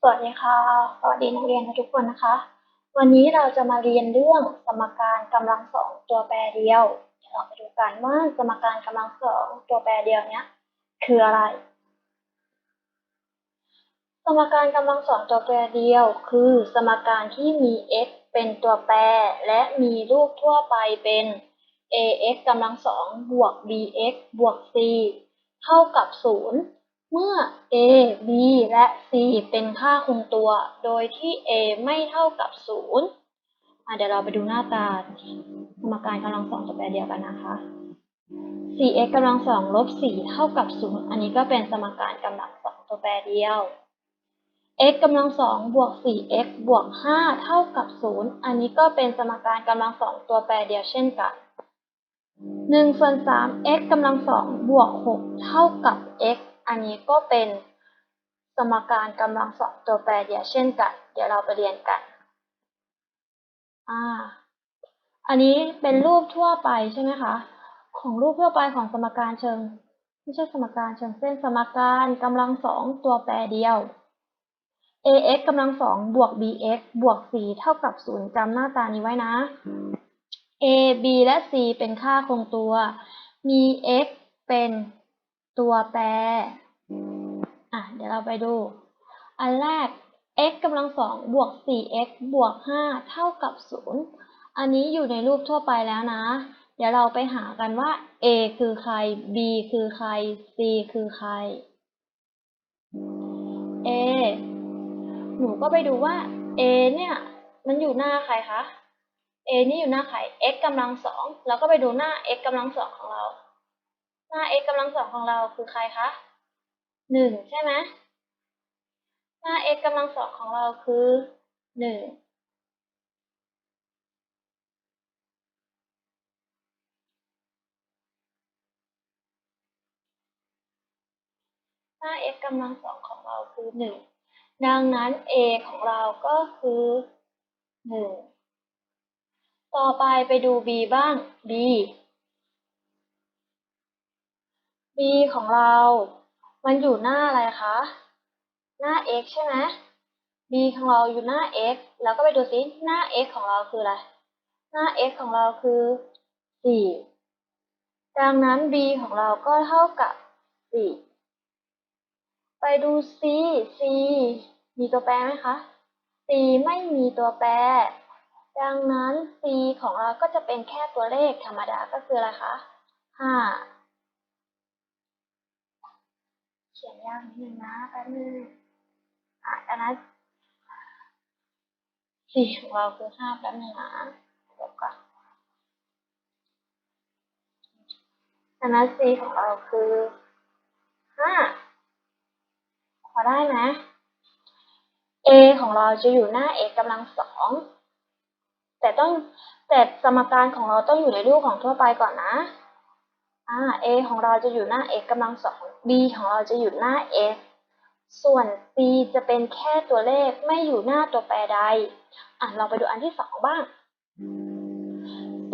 สวัสดีค่ะ สวัสดีนักเรียนทุกคนนะคะ วันนี้เราจะมาเรียนเรื่องสมการกำลังสองตัวแปรเดียวเดี๋ยวเราไปดูกันว่าสมการกำลังสองตัวแปรเดียวเนี้ยคืออะไร สมการกำลังสองตัวแปรเดียว คือ สมการที่มี x เป็นตัวแปร และมีรูปทั่วไปเป็น ax กำลังสองบวก bx บวก c เท่ากับศูนย์ เมื่อ a b และ c เป็นค่าคงตัว โดยที่ a ไม่เท่ากับศูนย์อะเดี๋ยวเราไปดูหน้าตาสมการกำลังสองตัวแปรเดียวกันนะคะ 4x กำลังสองลบ4เท่ากับศูนย์อันนี้ก็เป็นสมการกำลังสองตัวแปรเดียว x กำลังสองบวก 4x บวก 5 เท่ากับ 0 อันนี้ก็เป็นสมการกำลังสองตัวแปรเดียวเช่นกัน1ส่วน3 x กำลังสองบวก 6 เท่ากับ x อันนี้ก็เป็นสมการกำลังสองตัวแปรเดียวเช่นกัน เดี๋ยวเราไปเรียนกัน อ่า อันนี้เป็นรูปทั่วไปใช่ไหมคะ ของรูปทั่วไปของสมการเชิง ไม่ใช่สมการเชิงเส้น สมการกำลังสองตัวแปรเดียว ax กำลังสองบวก bx บวก c เท่ากับศูนย์จำหน้าตานี้ไว้นะ a b และ c เป็นค่าคงตัว มี x เป็น ตัวแปร อะ เดี๋ยวเราไปดู อันแรก x กำลังสองบวก 4x บวก 5 เท่ากับศูนย์อันนี้อยู่ในรูปทั่วไปแล้วนะ เดี๋ยวเราไปหากันว่า a คือใคร b คือใคร c คือใคร a หนูก็ไปดูว่า a เนี่ย มันอยู่หน้าใครคะ a นี่อยู่หน้าใคร x กำลังสอง แล้วก็ไปดูหน้า x กำลังสองของเรา หน้า x กำลังสองของเราคือใครคะหนึ่งใช่ไหมหน้า x กำลังสองของเราคือหนึ่งหน้า x กำลังสองของเราคือหนึ่งดังนั้น a ของเราก็คือหนึ่งต่อไปไปดู b บ้าง b b ของเรา มันอยู่หน้าอะไรคะ หน้า x ใช่ไหม b ของเราอยู่หน้า x แล้วก็ไปดูซิหน้า x ของเราคืออะไร หน้า x ของเราคือ 4 ดังนั้น b ของเราก็เท่ากับ 4 ไปดู c c มีตัวแปรไหมคะ c ไม่มีตัวแปร ดังนั้น c ของเราก็จะเป็นแค่ตัวเลขธรรมดาก็คืออะไรคะ 5 เขียนยากนิดนึงนะแป๊บนึงอะนั้น c ของเราคือ5แป๊บนึงนะเดี๋ยวก่อนดังนั้น c ของเราคือ5พอได้ไหม a ของเราจะอยู่หน้า x กำลังสองแต่ต้องแต่สมการของเราต้องอยู่ในรูปของทั่วไปก่อนนะ อ่า a ของเราจะอยู่หน้า x กำลังสอง b ของเราจะอยู่หน้า x ส่วน c จะเป็นแค่ตัวเลขไม่อยู่หน้าตัวแปรใด อะเราไปดูอันที่สองบ้าง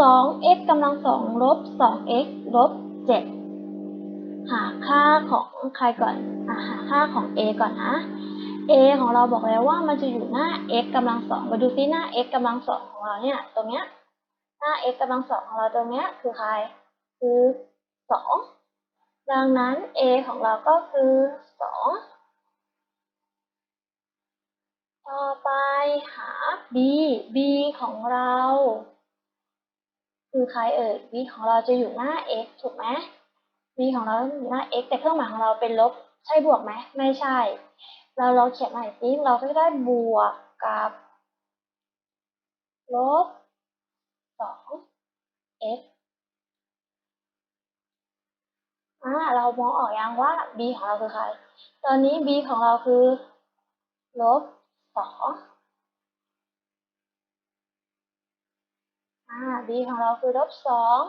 2x กำลังสองลบ 2x ลบ 7 หาค่าของใครก่อนอะหาค่าของ a ก่อนนะ a ของเราบอกแล้วว่ามันจะอยู่หน้า x กำลังสองมาดูซิหน้า x กำลังสองของเราเนี่ย ตรงเนี้ย หน้า x กำลังสองของเราตรงเนี้ยคือใคร คือ สองดังนั้น a ของเราก็คือสองต่อไปหา b b ของเรา คือใครเอ่ย b ของเราจะอยู่หน้า x ถูกไหม b ของเราอยู่หน้า x แต่เครื่องหมายของเราเป็นลบใช่บวกไหม ไม่ใช่ เราเราเขียนใหม่ซิเราก็จะได้บวกกับลบสอง x อ่าเรามองออกยังว่า b ของเราคือใคร ตอนนี้ b ของเราคือลบสองอ่า b ของเราคือลบสอง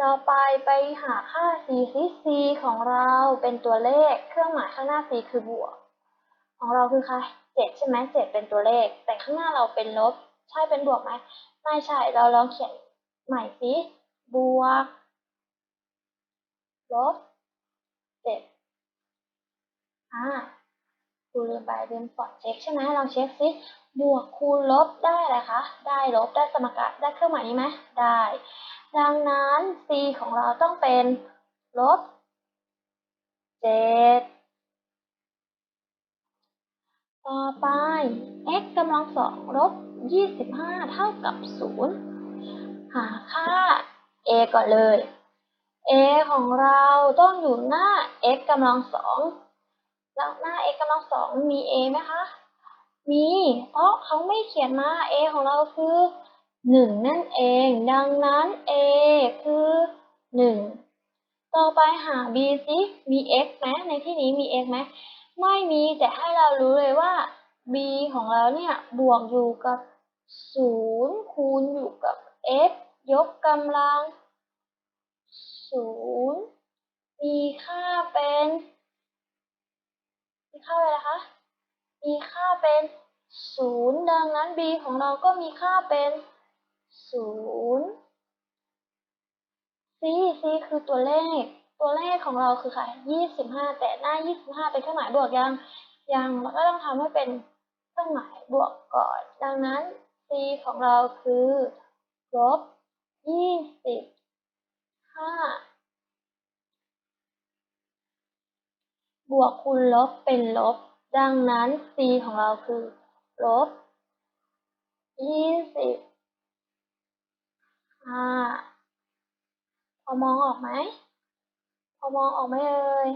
ต่อไปไปหาค่า c ซิ c ของเราเป็นตัวเลข เครื่องหมายข้างหน้า c คือบวก ของเราคือใครเจ็ดใช่ไหมเจ็ดเป็นตัวเลข แต่ข้างหน้าเราเป็นลบ ใช่เป็นบวกไหมไม่ใช่ เราลองเขียนใหม่สิบวก ลบเจ็ดอ่าครูลืมไปลืมกดเช็คใช่ไหมลองเช็คซิบวกคูณลบได้อะไรคะ ได้ลบได้สมการได้เครื่องหมายนี้ไหมได้ ดังนั้น c ของเราต้องเป็นลบเจ็ดต่อไป x กำลังสองลบยี่สิบห้าเท่ากับศูนย์หาค่า a ก่อนเลย a ของเราต้องอยู่หน้า x กำลังสองแล้วหน้า x กำลังสองมี a ไหมคะ มี เพราะเขาไม่เขียนมา a ของเราคือหนึ่งนั่นเอง ดังนั้น a คือหนึ่งต่อไปหา b ซิมี x ไหมในที่นี้มี x ไหมไม่มีแต่ให้เรารู้เลยว่า b ของเราเนี่ยบวกอยู่กับศูนย์คูณอยู่กับ x ยกกำลัง ศูนย์มีค่าเป็น มีค่าอะไรนะคะ มีค่าเป็นศูนย์ดังนั้น b ของเราก็มีค่าเป็นศูนย์ c c คือตัวเลข ตัวเลขของเราคือค่ะยี่สิบห้าแต่หน้ายี่สิบห้าเป็นเครื่องหมายบวกยัง ยังเราก็ต้องทำให้เป็นเครื่องหมายบวกก่อน ดังนั้น c ของเราคือลบยี่สิบ ห้าบวกคูณลบเป็นลบ ดังนั้น c ของเราคือลบยี่สิบห้าพอมองออกไหม พอมองออกไหมเอ่ย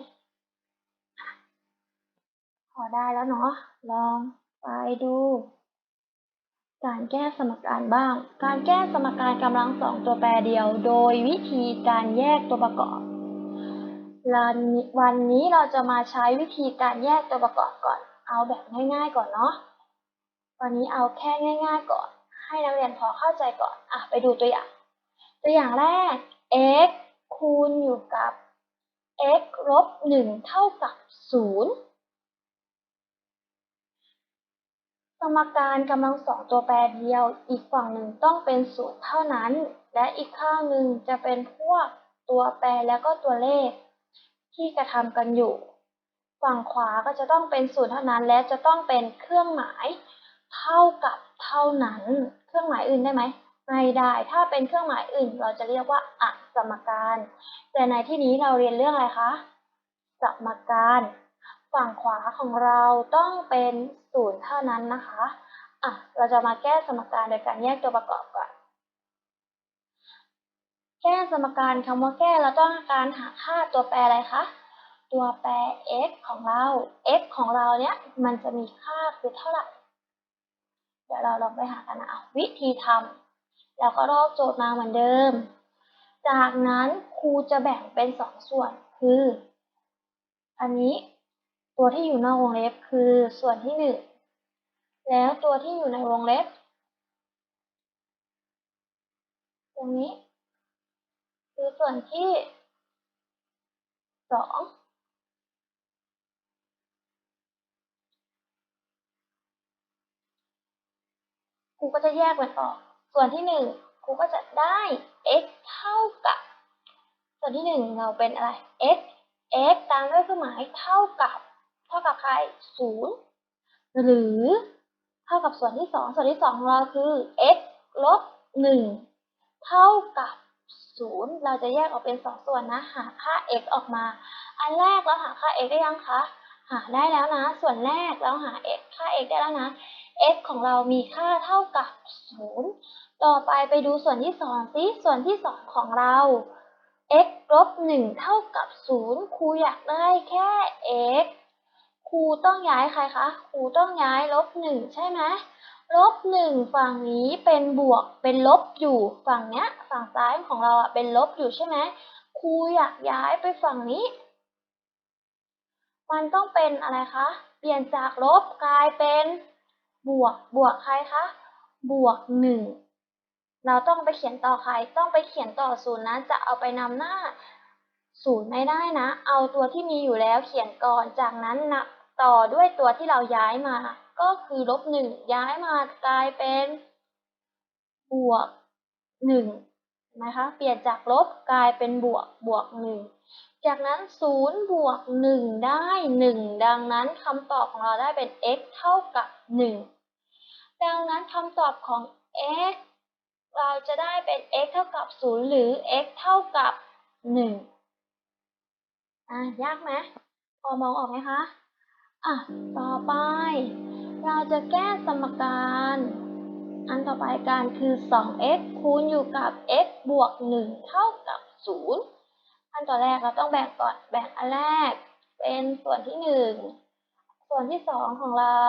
พอได้แล้วเนาะ ลองไปดู การแก้สมการบ้าง การแก้สมการกำลังสองตัวแปรเดียว โดยวิธีการแยกตัวประกอบ วันนี้เราจะมาใช้วิธีการแยกตัวประกอบก่อน เอาแบบง่ายๆก่อนเนาะ วันนี้เอาแค่ง่าย ๆ ก่อน ให้นักเรียนพอเข้าใจก่อน อะไปดูตัวอย่าง ตัวอย่างแรก x คูณอยู่กับ x ลบ1เท่ากับ0 รมการกำลังสองตัวแปรเดียว อีกฝั่งหนึ่งต้องเป็นศูนย์เท่านั้น และอีกข้างหนึ่งจะเป็นพวกตัวแปรแล้วก็ตัวเลข ที่กระทำกันอยู่ ฝั่งขวาก็จะต้องเป็นศูนย์เท่านั้น และจะต้องเป็นเครื่องหมาย เท่ากับเท่านั้น เครื่องหมายอื่นได้ไหมไม่ได้ ถ้าเป็นเครื่องหมายอื่น เราจะเรียกว่าอักสมการ แต่ในที่นี้เราเรียนเรื่องอะไรคะ สมการ ฝั่งขวาของเราต้องเป็นศูนย์เท่านั้นนะคะ อะ เราจะมาแก้สมการโดยการแยกตัวประกอบก่อน แก้สมการคำว่าแก้เราต้องการหาค่าตัวแปรอะไรคะ ตัวแปร x ของเรา x ของเราเนี้ยมันจะมีค่าคือเท่าไหร่ เดี๋ยวเราลองไปหากันนะวิธีทำแล้วก็ลอกโจทย์มาเหมือนเดิม จากนั้นครูจะแบ่งเป็นสองส่วนคือ อันนี้ ตัวที่อยู่นอกวงเล็บคือส่วนที่หนึ่งแล้วตัวที่อยู่ในวงเล็บ ตรงนี้ คือส่วนที่สองครูก็จะแยกมันออก ส่วนที่หนึ่งครูก็จะได้ x เท่ากับ ส่วนที่หนึ่งเราเป็นอะไร x x ตามด้วยเครื่องหมายเท่ากับ เท่ากับใครศูนย์หรือเท่ากับส่วนที่สองส่วนที่สองของเราคือ x ลบหนึ่งเท่ากับศูนย์เราจะแยกออกเป็นสองส่วนนะหาค่า x ออกมา อันแรกเราหาค่า x ได้ยังคะหาได้แล้วนะ ส่วนแรกเราหา x ค่า x ได้แล้วนะ x ของเรามีค่าเท่ากับศูนย์ต่อไปไปดูส่วนที่สองซิส่วนที่สองของเรา x ลบหนึ่งเท่ากับศูนย์ครูอยากได้แค่ x ครูต้องย้ายใครคะ ครูต้องย้ายลบหนึ่งใช่ไหมลบหนึ่งฝั่งนี้เป็นบวกเป็นลบอยู่ฝั่งเนี้ย ฝั่งซ้ายของเราอะเป็นลบอยู่ใช่ไหมครูอยากย้ายไปฝั่งนี้ มันต้องเป็นอะไรคะ เปลี่ยนจากลบกลายเป็นบวกบวกใครคะ บวกหนึ่งเราต้องไปเขียนต่อใคร ต้องไปเขียนต่อศูนย์นะจะเอาไปนำหน้าศูนย์ไม่ได้นะ เอาตัวที่มีอยู่แล้วเขียนก่อนจากนั้นนับ ต่อด้วยตัวที่เราย้ายมา ก็คือลบหนึ่งย้ายมากลายเป็นบวกหนึ่งนะคะเปลี่ยนจากลบกลายเป็นบวกบวกหนึ่งจากนั้นศูนย์บวกหนึ่งได้หนึ่งดังนั้นคำตอบของเราได้เป็น x เท่ากับหนึ่งดังนั้นคำตอบของ x เราจะได้เป็น x เท่ากับศูนย์หรือ x เท่ากับหนึ่งอะยากไหมพอมองออกไหมคะ อะ ต่อไป เราจะแก้สมการ อันต่อไปการคือ 2x คูณอยู่กับ x บวก 1 เท่ากับ 0 อันต่อแรกเราต้องแบ่งก่อน แบ่งอันแรก เป็นส่วนที่ 1 ส่วนที่ 2 ของเรา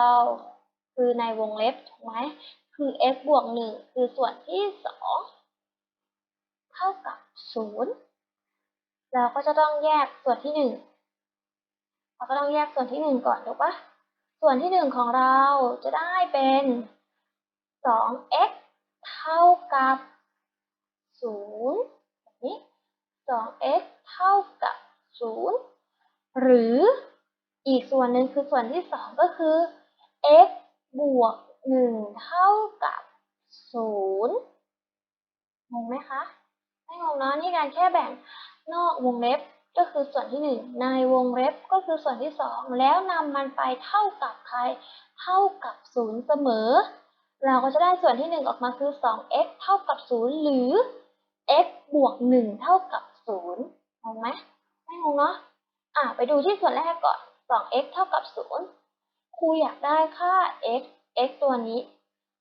คือในวงเล็บถูกไหม คือ x บวก 1 คือส่วนที่ 2 เท่ากับ 0 เราก็จะต้องแยกส่วนที่ 1 เราก็ต้องแยกส่วนที่1ก่อนถูกปะส่วนที่1ของเราจะได้เป็น 2x เท่ากับ0แบบนี้ 2x เท่ากับ 0 หรืออีกส่วนหนึ่งคือส่วนที่ 2 ก็คือ x บวก 1 เท่ากับ 0 งงไหมคะ ไม่งงเนาะนี่การแค่แบ่งนอกวงเล็บ ก็คือส่วนที่ 1 ในวงเล็บก็คือส่วนที่ 2 แล้วนำมันไปเท่ากับใคร เท่ากับ 0 เสมอ เราก็จะได้ส่วนที่ 1 ออกมาคือ 2x เท่ากับ 0 หรือ x บวก 1 เท่ากับ 0 งงไหมไม่งงเนาะอะไปดูที่ส่วนแรกก่อน 2x เท่ากับ 0 ครูอยากได้ค่า x x ตัวนี้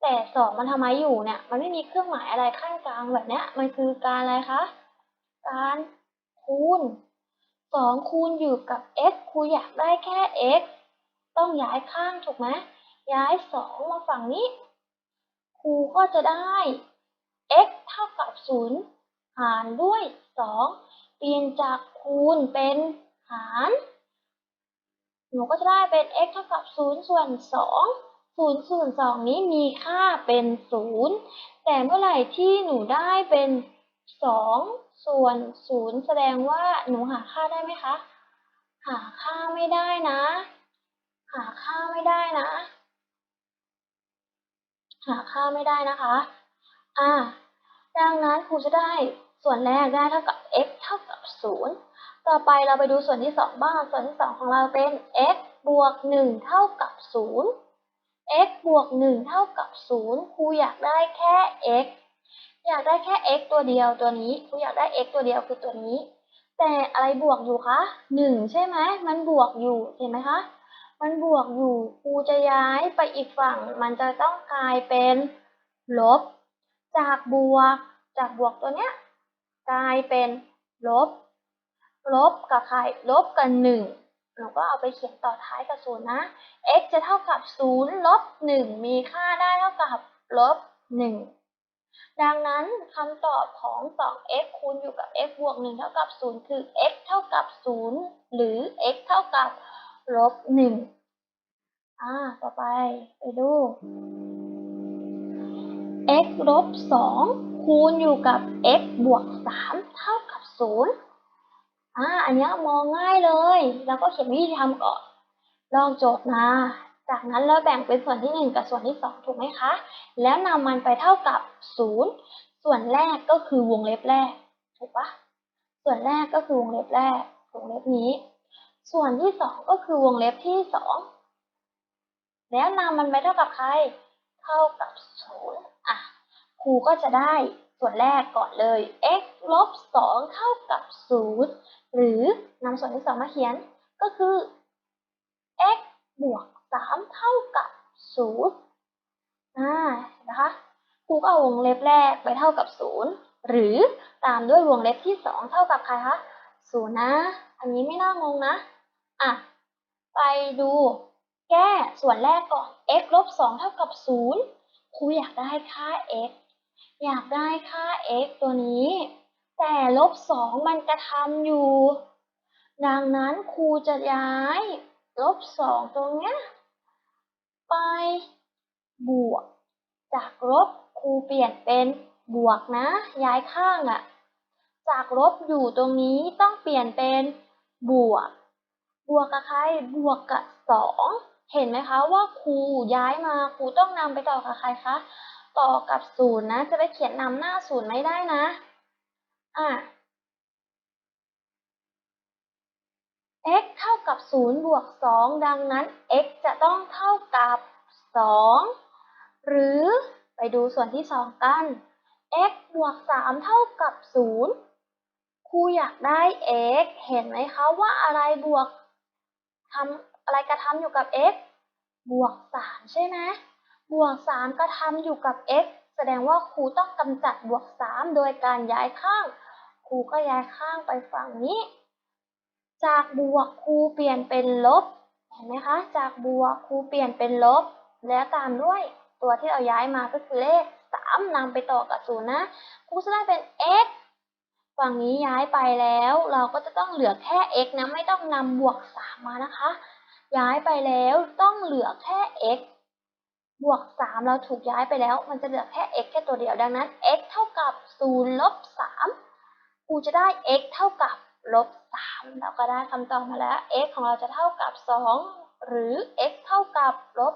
แต่ 2 มันทำไมอยู่เนี่ย มันไม่มีเครื่องหมายอะไรขั้นกลางแบบเนี้ยมันคือการอะไรคะ การคูณ 2 คูณอยู่กับ x ครูอยากได้แค่ x ต้องย้ายข้างถูกไหมย้าย 2 มาฝั่งนี้ ครูก็จะได้ x เท่ากับ 0 หารด้วย 2 เปลี่ยนจากคูณเป็นหาร หนูก็จะได้เป็น x เท่ากับ 0 ส่วน 2 0 ส่วน 2 นี้มีค่าเป็น 0 แต่เมื่อไหร่ที่หนูได้เป็น 2 ส่วน0แสดงว่าหนูหาค่าได้ไหมคะ หาค่าไม่ได้นะ หาค่าไม่ได้นะ หาค่าไม่ได้นะคะ อ่า ดังนั้นครูจะได้ส่วนแรกได้เท่ากับ x เท่ากับ 0 ต่อไปเราไปดูส่วนที่ 2 บ้าง ส่วนที่ 2 ของเราเป็น x บวก 1 เท่ากับ 0 x บวก 1 เท่ากับ 0 ครูอยากได้แค่ x อยากได้แค่ x ตัวเดียวตัวนี้ครูอยากได้ x ตัวเดียวคือตัวนี้ แต่อะไรบวกอยู่คะ1ใช่ไหมมันบวกอยู่เห็นไหมคะ มันบวกอยู่ครูจะย้ายไปอีกฝั่ง มันจะต้องกลายเป็นลบ จากบวก จากบวกตัวเนี้ยกลายเป็นลบ ลบกับใครลบกับหนึ่งหนูก็เอาไปเขียนต่อท้ายกับศูนย์นะ x จะเท่ากับศูนย์ลบหนึ่งมีค่าได้เท่ากับลบหนึ่ง ดังนั้นคำตอบของ 2x คูณอยู่กับ x บวก 1 เท่ากับ 0 คือ x เท่ากับ 0 หรือ x เท่ากับลบ 1 อ่า ต่อไปไปดู x ลบ 2 คูณอยู่กับ x บวก 3 เท่ากับ 0 อ่า อันนี้มองง่ายเลย แล้วก็เขียนวิธีทำก่อน ลองโจทย์มา จากนั้นเราแบ่งเป็นส่วนที่ 1 กับส่วนที่ 2 ถูกไหมคะ แล้วนำมันไปเท่ากับ 0 ส่วนแรกก็คือวงเล็บแรก ถูกปะส่วนแรกก็คือวงเล็บแรก วงเล็บนี้ ส่วนที่ 2 ก็คือวงเล็บที่ 2 แล้วนำมันไปเท่ากับใคร เท่ากับ 0 อะ ครูก็จะได้ส่วนแรกก่อนเลย x ลบ 2 เท่ากับ 0 หรือนำส่วนที่ 2 มาเขียน ก็คือ x บวก 3เท่ากับ0อ่านะคะครูก็เอาวงเล็บแรกไปเท่ากับ0หรือตามด้วยวงเล็บที่2เท่ากับใครคะ0นย์นะ อันนี้ไม่น่างงนะอะไปดูแก้ส่วนแรกก่อน x ลบ2เท่ากับ0ครูอยากได้ค่า x อยากได้ค่า x ตัวนี้ แต่ลบ2มันกระทำอยู่ ดังนั้นครูจะย้ายลบ2ตรงเนี้ย ไป บวก จากลบครูเปลี่ยนเป็นบวกนะ ย้ายข้างอะจากลบอยู่ตรงนี้ต้องเปลี่ยนเป็นบวก บวกกับใคร บวกกับ2เห็นไหมคะว่าครูย้ายมาครูต้องนำไปต่อกับใครคะ ต่อกับศูนย์นะ จะไปเขียนนำหน้าศูนย์ไม่ได้นะ อะ x เท่ากับ 0 บวก 2 ดังนั้น x จะต้องเท่ากับ 2 หรือไปดูส่วนที่ 2 กัน x บวก 3 เท่ากับ 0 ครูอยากได้ x เห็นไหมคะว่าอะไรบวกทำอะไรกระทำอยู่กับ x บวก 3 ใช่ไหมบวก 3 กระทำอยู่กับ x แสดงว่าครูต้องกำจัดบวก 3 โดยการย้ายข้าง ครูก็ย้ายข้างไปฝั่งนี้ จากบวกครูเปลี่ยนเป็นลบ เห็นไหมคะ จากบวกครูเปลี่ยนเป็นลบ แล้วตามด้วยตัวที่เราย้ายมาก็คือเลข3นำไปต่อกับ0นะครูจะได้เป็น x ฝั่งนี้ย้ายไปแล้ว เราก็จะต้องเหลือแค่ x นะไม่ต้องนำบวก3มานะคะ ย้ายไปแล้วต้องเหลือแค่ x บวก 3 เราถูกย้ายไปแล้ว มันจะเหลือแค่ x แค่ตัวเดียวดังนั้น x เท่ากับ0ลบ3ครูจะได้ x เท่ากับ ลบ 3 เราก็ได้คำตอบมาแล้ว x ของเราจะเท่ากับ 2 หรือ x เท่ากับลบ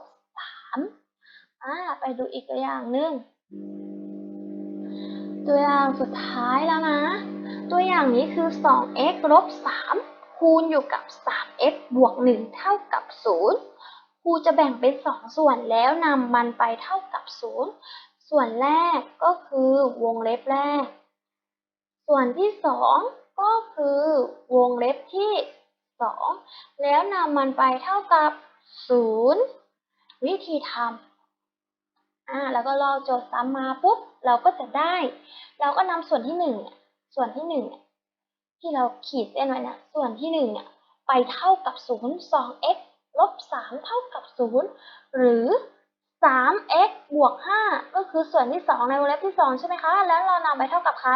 3 อ่า ไปดูอีกตัวอย่างหนึ่ง ตัวอย่างสุดท้ายแล้วนะ ตัวอย่างนี้คือ 2x ลบ 3 คูณอยู่กับ 3x บวก 1 เท่ากับ 0 ครูจะแบ่งเป็น 2 ส่วนแล้วนำมันไปเท่ากับ 0 ส่วนแรกก็คือวงเล็บแรก ส่วนที่ 2 คือวงเล็บที่ 2 แล้วนำมันไปเท่ากับ 0 วิธีทำอ่าแล้วก็รอโจทย์ซ้ำมาปุ๊บ เราก็จะได้ เราก็นำส่วนที่หนึ่งเนี่ยส่วนที่หนึ่งที่เราขีดเส้นไว้นี่ยส่วนที่หนึ่งเนี่ย ไปเท่ากับศูนย์สอง x ลบสามเท่ากับศูนย์หรือสาม x บวกห้าก็คือส่วนที่สองในวงเล็บที่สองใช่ไหมคะ แล้วเรานำไปเท่ากับใคร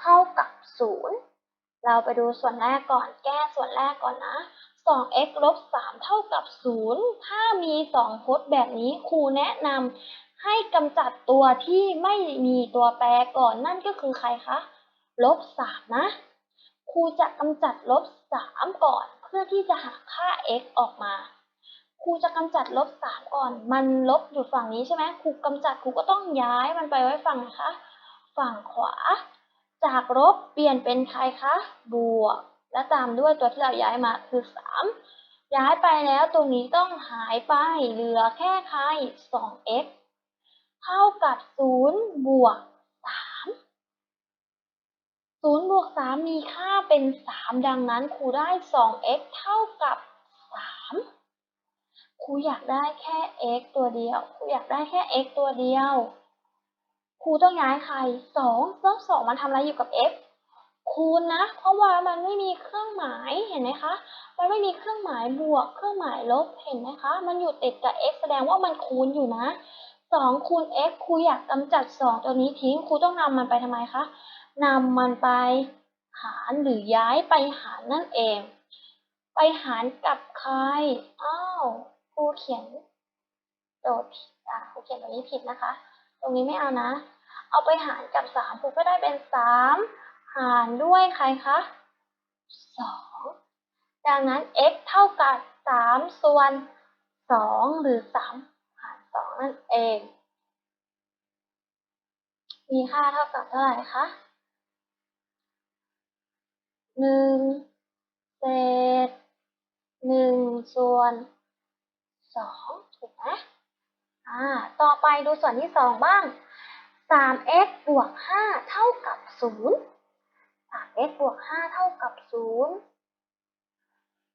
เท่ากับศูนย์ เราไปดูส่วนแรกก่อน แก้ส่วนแรกก่อนนะ 2x ลบ 3 เท่ากับ 0 ถ้ามี 2พจน์แบบนี้ครูแนะนำให้กำจัดตัวที่ไม่มีตัวแปรก่อนนั่นก็คือใครคะ ลบ 3 นะ ครูจะกำจัดลบ 3 ก่อน เพื่อที่จะหาค่า x ออกมาครูจะกำจัดลบ3ก่อน มันลบอยู่ฝั่งนี้ใช่ไหมครูกำจัดครูก็ต้องย้ายมันไปไว้ฝั่งนะคะ ฝั่งขวา จากลบเปลี่ยนเป็นใครคะ บวก และตามด้วยตัวที่เราย้ายมาคือ 3 ย้ายไปแล้วตรงนี้ต้องหายไป เหลือแค่ใคร 2x เท่ากับ 0 บวก 3 0 บวก 3 มีค่าเป็น 3 ดังนั้นครูได้ 2x เท่ากับ 3 ครูอยากได้แค่ x ตัวเดียว ครูอยากได้แค่ x ตัวเดียว ครูต้องย้ายใคร2แล้ว2มันทำอะไรอยู่กับ x คูณนะ เพราะว่ามันไม่มีเครื่องหมายเห็นไหมคะ มันไม่มีเครื่องหมายบวก เครื่องหมายลบเห็นไหมคะ มันอยู่ติดกับ x แสดงว่ามันคูณอยู่นะ2คูณ x ครูอยากกำจัด2ตัวนี้ทิ้งครูต้องนำมันไปทำไมคะนำมันไปหารหรือย้ายไปหารนั่นเอง ไปหารกับใคร อ้าว ครูเขียนโจทย์ผิดอะครูเขียนแบบนี้ผิดนะคะ ตรงนี้ไม่เอานะ เอาไปหารกับ3ครูก็ได้เป็น3หารด้วยใครคะ2ดังนั้น x เท่ากับ3ส่วน2หรือ3หาร2นั่นเอง มีค่าเท่ากับเท่าไหร่คะ1เศษ1ส่วน2ถูกไหม อ่าต่อไปดูส่วนที่ 2 บ้าง 3x บวก 5 เท่ากับ 0 3x บวก 5 เท่ากับ 0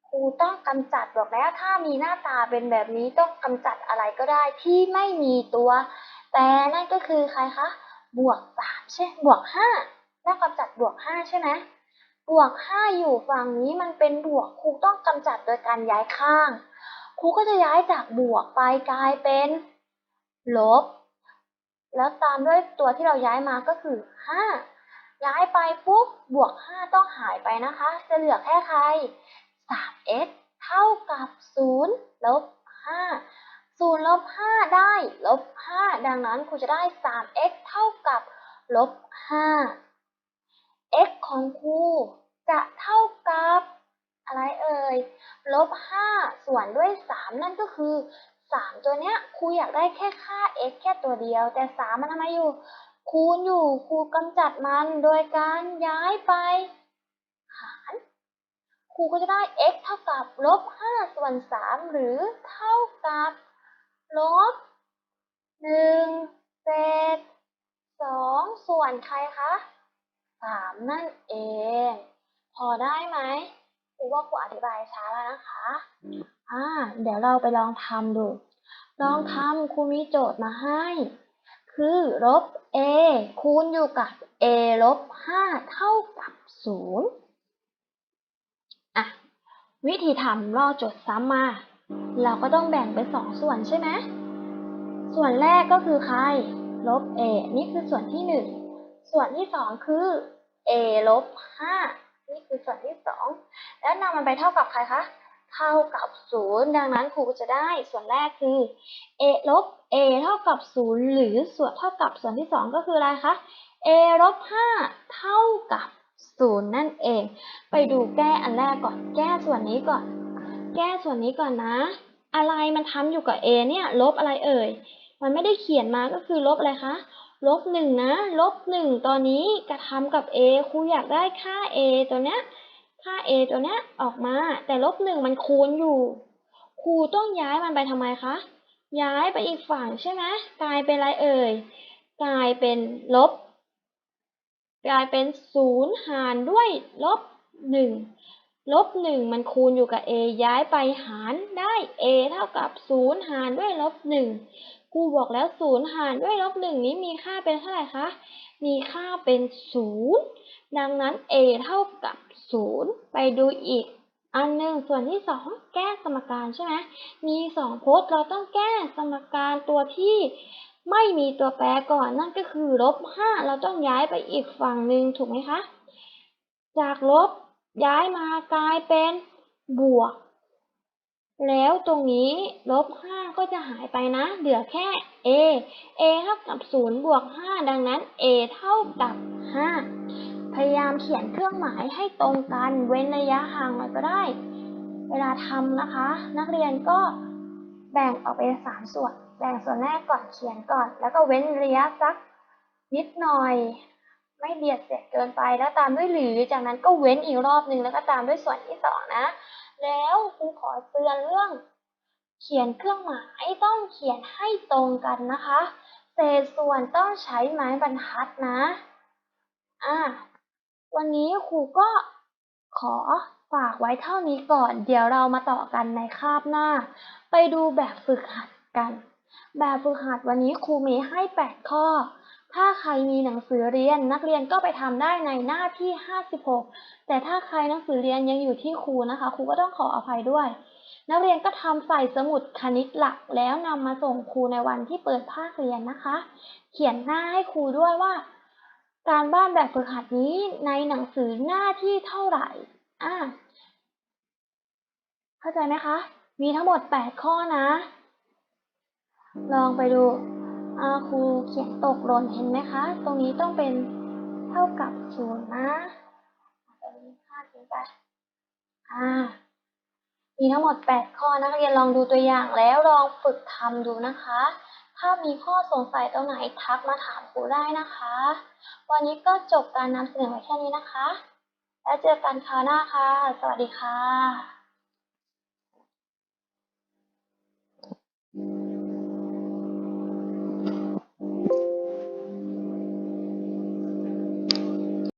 ครูต้องกำจัดบอกแล้วถ้ามีหน้าตาเป็นแบบนี้ต้องกำจัดอะไรก็ได้ที่ไม่มีตัว แต่นั่นก็คือใครคะ บวก 3 ใช่ บวก 5ต้องกำจัดบวก 5 ใช่ไหมบวก 5 อยู่ฝั่งนี้มันเป็นบวกครูต้องกำจัดโดยการย้ายข้างครูก็จะย้ายจากบวกไปกลายเป็น ลบ แล้วตามด้วยตัวที่เราย้ายมาก็คือ 5 ย้ายไปปุ๊บบวก 5 ต้องหายไปนะคะ จะเหลือแค่ใคร 3x เท่ากับ 0 ลบ 5 0ลบ5ได้ลบ5ดังนั้นครูจะได้ 3x เท่ากับลบ5 x ของครูจะเท่ากับ อะไรเอ่ยลบ5ส่วนด้วย 3 นั่นก็คือ 3ตัวเนี้ยครูอยากได้แค่ค่า x แค่ตัวเดียว แต่3มันทำไมอยู่ คูณอยู่ครูกำจัดมันโดยการย้ายไป หารครูก็จะได้ x เท่ากับลบ5ส่วน3หรือเท่ากับลบ1เศษ2ส่วนใครคะ3นั่นเอง พอได้ไหมครูว่าครูอธิบายช้าแล้วนะคะ อ่า เดี๋ยวเราไปลองทำดู ลองทำครูมีโจทย์มาให้ คือลบ a คูณอยู่กับ a ลบ5เท่ากับ0อะ วิธีทำลอกโจทย์ซ้ำมา เราก็ต้องแบ่งเป็นสองส่วนใช่ไหม ส่วนแรกก็คือใคร ลบ a นี่คือส่วนที่หนึ่งส่วนที่สองคือ a ลบ5นี่คือส่วนที่สองแล้วนำมันไปเท่ากับใครคะ เท่ากับศูนย์ดังนั้นครูจะได้ส่วนแรกคือ a ลบ a เท่ากับศูนย์หรือส่วนเท่ากับส่วนที่สองก็คืออะไรคะ a ลบ 5 เท่ากับศูนย์นั่นเอง ไปดูแก้อันแรกก่อน แก้ส่วนนี้ก่อน แก้ส่วนนี้ก่อนนะ อะไรมันทำอยู่กับ a เนี่ย ลบอะไรเอ่ย มันไม่ได้เขียนมาก็คือลบอะไรคะ ลบหนึ่งนะ ลบหนึ่งตอนนี้กระทำกับ a ครูอยากได้ค่า a ตัวเนี้ย ค่า a ตัวเนี้ยออกมา แต่ลบหนึ่งมันคูณอยู่ ครูต้องย้ายมันไปทำไมคะ ย้ายไปอีกฝั่งใช่ไหมกลายเป็นอะไรเอ่ย กลายเป็นลบ กลายเป็นศูนย์หารด้วยลบหนึ่งลบหนึ่งมันคูณอยู่กับ a ย้ายไปหารได้ a เท่ากับศูนย์หารด้วยลบหนึ่งครูบอกแล้วศูนย์หารด้วยลบหนึ่งนี้มีค่าเป็นเท่าไหร่คะ มีค่าเป็นศูนย์ดังนั้น a เท่ากับ ศูนย์ไปดูอีก อันหนึ่งส่วนที่สองแก้สมการใช่ไหมมีสองพจน์เราต้องแก้สมการตัวที่ไม่มีตัวแปรก่อนนั่นก็คือลบห้าเราต้องย้ายไปอีกฝั่งหนึ่งถูกไหมคะ จากลบย้ายมากลายเป็นบวก แล้วตรงนี้ลบห้าก็จะหายไปนะ เหลือแค่ a a เท่ากับศูนย์บวกห้าดังนั้น a เท่ากับห้า พยายามเขียนเครื่องหมายให้ตรงกันเว้นระยะห่างหน่อยก็ได้ เวลาทำนะคะ นักเรียนก็แบ่งออกเป็นสามส่วน แบ่งส่วนแรกก่อนเขียนก่อน แล้วก็เว้นระยะสักนิดหน่อย ไม่เบียดเสียดเกินไปแล้วตามด้วยหรือ จากนั้นก็เว้นอีกรอบหนึ่งแล้วก็ตามด้วยส่วนที่สองนะ แล้วครูขอเตือนเรื่อง เขียนเครื่องหมายต้องเขียนให้ตรงกันนะคะ เศษส่วนต้องใช้ไม้บรรทัดนะ อะ วันนี้ครูก็ขอฝากไว้เท่านี้ก่อน เดี๋ยวเรามาต่อกันในคาบหน้า ไปดูแบบฝึกหัดกัน แบบฝึกหัดวันนี้ครูมีให้ 8 ข้อ ถ้าใครมีหนังสือเรียนนักเรียนก็ไปทำได้ในหน้าที่ 56 แต่ถ้าใครหนังสือเรียนยังอยู่ที่ครูนะคะครูก็ต้องขออภัยด้วย นักเรียนก็ทำใส่สมุดคณิตหลักแล้วนำมาส่งครูในวันที่เปิดภาคเรียนนะคะ เขียนหน้าให้ครูด้วยว่า การบ้านแบบฝึกหัดนี้ในหนังสือหน้าที่เท่าไหร่ อ่า เข้าใจไหมคะ มีทั้งหมด 8 ข้อนะ ลองไปดูอาครูเขียนตกหล่นเห็นไหมคะ ตรงนี้ต้องเป็นเท่ากับศูนย์นะ ตรงนี้ค่าทิ้งไป อ่า มีทั้งหมด 8 ข้อนักเรียนลองดูตัวอย่างแล้วลองฝึกทำดูนะคะ ถ้ามีข้อสงสัยตรงไหนทักมาถามครูได้นะคะ วันนี้ก็จบการนำเสนอไว้แค่นี้นะคะ แล้วเจอกันคราวหน้าค่ะ สวัสดีค่ะ